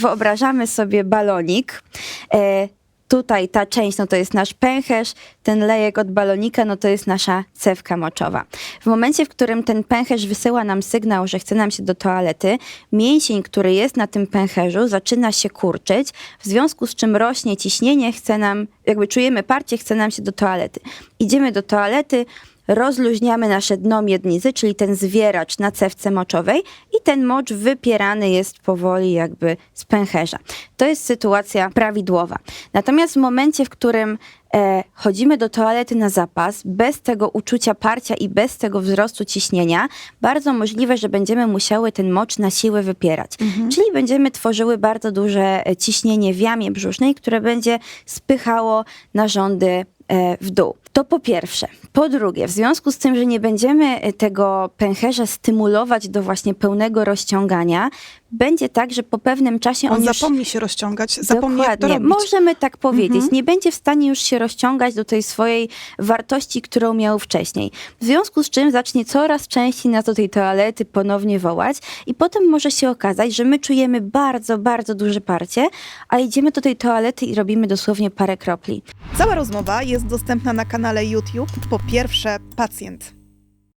Wyobrażamy sobie balonik. E, tutaj ta część no to jest nasz pęcherz, ten lejek od balonika no to jest nasza cewka moczowa. W momencie, w którym ten pęcherz wysyła nam sygnał, że chce nam się do toalety, mięsień, który jest na tym pęcherzu zaczyna się kurczyć, w związku z czym rośnie ciśnienie, chce nam, jakby czujemy parcie, chce nam się do toalety. Idziemy do toalety, rozluźniamy nasze dno miednicy, czyli ten zwieracz na cewce moczowej ten mocz wypierany jest powoli jakby z pęcherza. To jest sytuacja prawidłowa. Natomiast w momencie, w którym e, chodzimy do toalety na zapas, bez tego uczucia parcia i bez tego wzrostu ciśnienia, bardzo możliwe, że będziemy musiały ten mocz na siłę wypierać. Czyli będziemy tworzyły bardzo duże e, ciśnienie w jamie brzusznej, które będzie spychało narządy e, w dół. To po pierwsze. Po drugie, w związku z tym, że nie będziemy tego pęcherza stymulować do właśnie pełnego rozciągania, będzie tak, że po pewnym czasie on, On już... zapomni się rozciągać, zapomni jak to robić. Możemy tak powiedzieć. Mhm. Nie będzie w stanie już się rozciągać do tej swojej wartości, którą miał wcześniej. W związku z czym zacznie coraz częściej nas do tej toalety ponownie wołać i potem może się okazać, że my czujemy bardzo, bardzo duże parcie, a idziemy do tej toalety i robimy dosłownie parę kropli. Cała rozmowa jest dostępna na kanale YouTube po pierwsze pacjent.